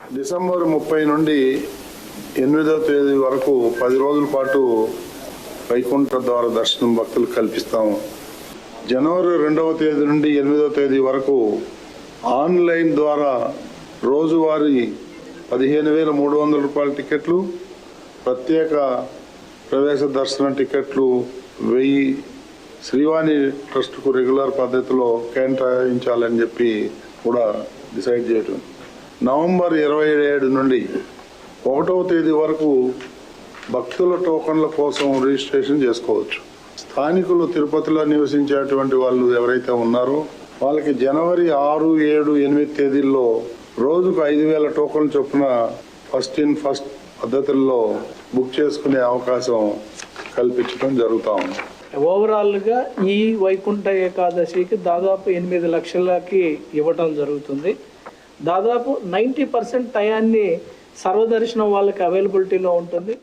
December ముప్పై నుండి ఎనిమిదవ తేదీ వరకు పది రోజుల పాటు వైకుంఠ ద్వార దర్శనం భక్తులు కల్పిస్తాము. జనవరి రెండవ తేదీ నుండి ఎనిమిదవ తేదీ వరకు ఆన్లైన్ ద్వారా రోజువారీ పదిహేను వేల మూడు వందల రూపాయల టికెట్లు ప్రత్యేక ప్రవేశ దర్శన టికెట్లు వెయ్యి శ్రీవాణి ట్రస్ట్కు రెగ్యులర్ పద్ధతిలో కేటాయించాలని చెప్పి కూడా డిసైడ్ చేయటం. నవంబర్ ఇరవై ఏడు నుండి ఒకటవ తేదీ వరకు భక్తుల టోకన్ల కోసం రిజిస్ట్రేషన్ చేసుకోవచ్చు. స్థానికులు తిరుపతిలో నివసించేటువంటి వాళ్ళు ఎవరైతే ఉన్నారో వాళ్ళకి జనవరి ఆరు ఏడు ఎనిమిది తేదీల్లో రోజుకు ఐదు వేల టోకన్లు చొప్పున ఫస్ట్ ఇన్ ఫస్ట్ పద్ధతుల్లో బుక్ చేసుకునే అవకాశం కల్పించడం జరుగుతూ ఉంది. ఓవరాల్గా ఈ వైకుంఠ ఏకాదశికి దాదాపు ఎనిమిది లక్షలకి ఇవ్వటం జరుగుతుంది. దాదాపు నైంటీ పర్సెంట్ టయాన్ని సర్వదర్శనం వాళ్ళకి అవైలబిలిటీలో ఉంటుంది.